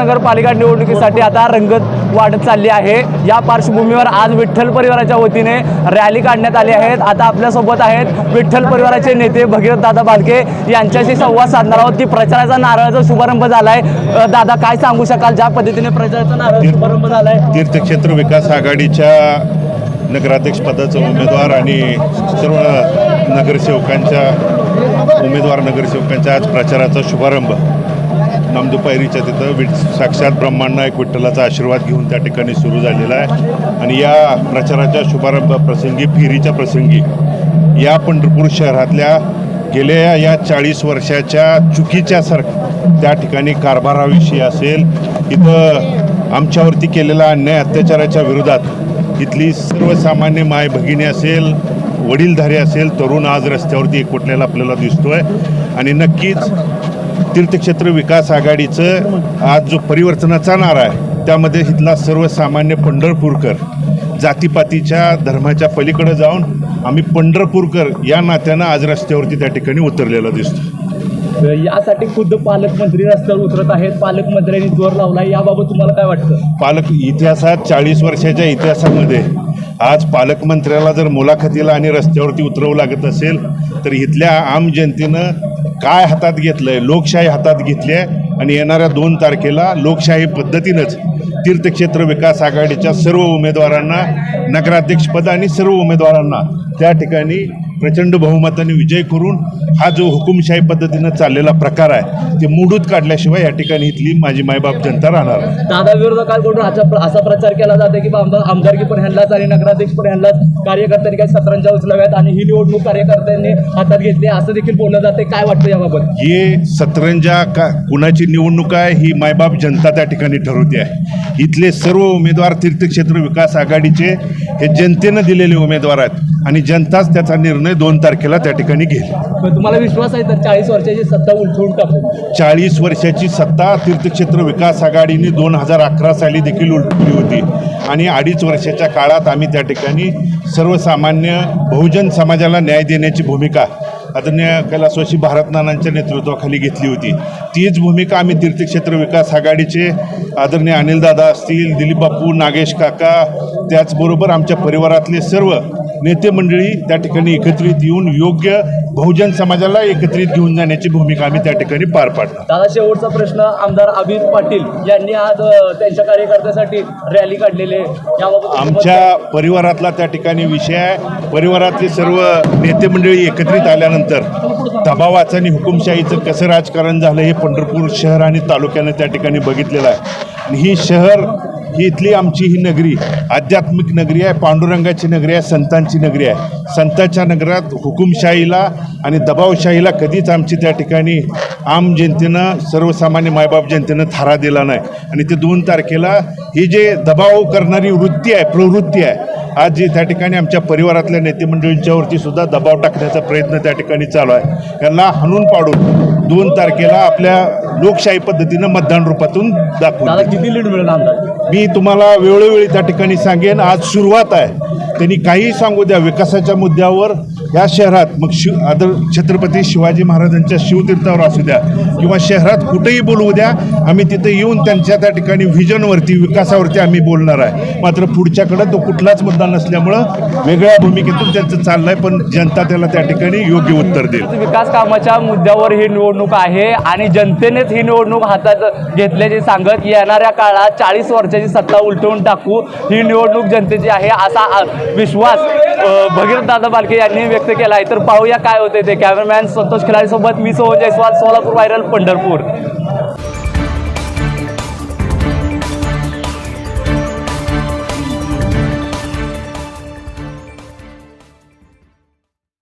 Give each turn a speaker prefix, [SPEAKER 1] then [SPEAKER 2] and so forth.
[SPEAKER 1] नगरपालिका निवडणुकीसाठी आता रंगत वाढत चालली आहे. या पार्श्वभूमीवर आज विठ्ठल परिवाराच्या वतीने रॅली काढण्यात आली आहेत आता आपल्यासोबत आहेत विठ्ठल परिवाराचे नेते भगीरथ दादा बालके. यांच्याशी संवाद साधणार आहोत की प्रचाराचा नारळाचा शुभारंभ झालाय. दादा काय सांगू शकाल? ज्या पद्धतीने प्रचाराचा नारळ शुभारंभ झालाय?
[SPEAKER 2] तीर्थक्षेत्र विकास आघाडीच्या नगराध्यक्ष पदाचा उमेदवार आणि सर्व नगरसेवकांच्या उमेदवार नगरसेवकांच्या आज प्रचाराचा शुभारंभ. नामदुपायरीच्या तिथं विठ साक्षात ब्रह्मांना एक विठ्ठलाचा आशीर्वाद घेऊन त्या ठिकाणी सुरू झालेला आहे. आणि या प्रचाराच्या शुभारंभ प्रसंगी फेरीच्या प्रसंगी या पंढरपूर शहरातल्या गेल्या या चाळीस वर्षाच्या चुकीच्या सर त्या ठिकाणी कारभाराविषयी असेल इथं आमच्यावरती केलेला अन्याय अत्याचाराच्या विरोधात इथली सर्वसामान्य माय भगिनी असेल वडीलधारी असेल तरुण आज रस्त्यावरती एकवटलेला आपल्याला दिसतोय. आणि नक्कीच तीर्थक्षेत्र विकास आघाडीचं आज जो परिवर्तनाचा नारा आहे त्यामध्ये इथला सर्वसामान्य पंढरपूरकर जातीपातीच्या धर्माच्या पलीकडे जाऊन आम्ही पंढरपूरकर या नात्यानं आज रस्त्यावरती त्या ठिकाणी उतरलेला दिसतो
[SPEAKER 1] यासाठी खुद्द पालकमंत्री रस्त्यावर उतरत आहेत. पालकमंत्र्यांनी जोर लावलाय. याबाबत तुम्हाला काय वाटतं?
[SPEAKER 2] पालक इतिहासात चाळीस वर्षाच्या इतिहासामध्ये आज पालकमंत्र्याला जर मुलाखतीला आणि रस्त्यावरती उतरवू लागत असेल तर इथल्या आम जनतेनं काय हातात घेतलंय? लोकशाही हातात घेतली आहे आणि येणाऱ्या दोन तारखेला लोकशाही पद्धतीनंच तीर्थक्षेत्र विकास आघाडीच्या सर्व उमेदवारांना नगराध्यक्षपद आणि सर्व उमेदवारांना त्या ठिकाणी प्रचंड बहुमताने विजय करून हा जो हुकुमशाही पद्धतीनं चाललेला प्रकार आहे ते मोडूत काढल्याशिवाय या ठिकाणी इथली माझी मायबाप जनता राहणार.
[SPEAKER 1] दादा विरोधकांकडून असा असा प्रचार केला जातो की आमदारकी पण ह्यांनाच आणि नगराध्यक्ष पण ह्यांनाच कार्यकर्त्यांनी काही सतरंजा उचलाव्यात आणि ही निवडणूक कार्यकर्त्यांनी हातात घेतली असं देखील बोललं जाते. काय वाटतं याबाबत?
[SPEAKER 2] हे सतरंजा का कुणाची निवडणूक आहे ही मायबाप जनता त्या ठिकाणी ठरवते आहे. इथले सर्व उमेदवार तीर्थक्षेत्र विकास आघाडीचे हे जनतेनं दिलेले उमेदवार आहेत. आणि जनताच त्याचा निर्णय दोन तारखेला त्या ठिकाणी घेईल.
[SPEAKER 1] पण तुम्हाला विश्वास आहे तर चाळीस वर्षाची सत्ता उलथून टाकू.
[SPEAKER 2] चाळीस वर्षाची सत्ता तीर्थक्षेत्र विकास आघाडीने दोन हजार अकरा साली देखील उलटली होती. आणि अडीच वर्षाच्या काळात आम्ही त्या ठिकाणी सर्वसामान्य बहुजन समाजाला न्याय देण्याची भूमिका आदरणीय कैलासवासी भारत नानांच्या नेतृत्वाखाली घेतली होती. तीच भूमिका आम्ही तीर्थक्षेत्र विकास आघाडीचे आदरणीय अनिलदादा असतील दिलीप बापू नागेश काका त्याचबरोबर आमच्या परिवारातले सर्व नेते मंडळी त्या ठिकाणी एकत्रित येऊन योग्य बहुजन समाजाला एकत्रित घेऊन जाण्याची भूमिका आम्ही त्या ठिकाणी पार पाडणार
[SPEAKER 1] दादा शेवटचा प्रश्न आमदार अभित पाटील यांनी आज त्यांच्या कार्यकर्त्यासाठी रॅली काढलेली आहे. याबाबत
[SPEAKER 2] आमच्या परिवारातला त्या ठिकाणी विषय आहे. परिवारातले सर्व नेते मंडळी एकत्रित आल्यानंतर दबावाचं आणि हुकुमशाहीचं कसं राजकारण झालं हे पंढरपूर शहर आणि तालुक्यानं त्या ठिकाणी बघितलेलं आहे. आणि ही शहर ही इथली आमची ही नगरी आध्यात्मिक नगरी आहे पांडुरंगाची नगरी आहे संतांची नगरी आहे. संतांच्या नगरात हुकुमशाहीला आणि दबावशाहीला कधीच आमची त्या ठिकाणी आम जनतेनं सर्वसामान्य मायबाप जनतेनं थारा दिला नाही. आणि ते दोन तारखेला ही जे दबाव करणारी वृत्ती आहे प्रवृत्ती आहे आज जी त्या ठिकाणी आमच्या परिवारातल्या नेतेमंडळींच्यावरती सुद्धा दबाव टाकण्याचा प्रयत्न त्या ठिकाणी चालू आहे. यांना हाणून पाडून दोन तारखेला आपल्या लोकशाही पद्धतीनं मतदान रूपातून दाखवू
[SPEAKER 1] किती लीड मिळेल अंदाज?
[SPEAKER 2] मी तुम्हाला वेळोवेळी त्या ठिकाणी सांगेन आज सुरुवात आहे. त्यांनी काहीही सांगू द्या विकासाच्या मुद्द्यावर या शहरात मग शिव आदर छत्रपती शिवाजी महाराजांच्या शिवतीर्थावर असू द्या किंवा शहरात कुठेही बोलवू द्या आम्ही तिथे येऊन त्यांच्या त्या ठिकाणी व्हिजनवरती विकासावरती आम्ही बोलणार आहे. मात्र पुढच्याकडं तो कुठलाच मुद्दा नसल्यामुळं वेगळ्या भूमिकेतून त्यांचं चाललं आहे पण जनता त्याला त्या ठिकाणी योग्य उत्तर देईल.
[SPEAKER 1] विकास कामाच्या मुद्द्यावर ही निवडणूक आहे आणि जनतेनेच ही निवडणूक हातात घेतल्याचे सांगत येणाऱ्या काळात चाळीस वर्षाची सत्ता उलटवून टाकू ही निवडणूक जनतेची आहे असा विश्वास अ, भगीरथ दादा बालके यांनी व्यक्त केला आहे तर पाहूया काय होते ते. कॅमेरामॅन संतोष खिलारी सोबत मी सोहन जयस्वाल सोलापूर व्हायरल पंढरपूर.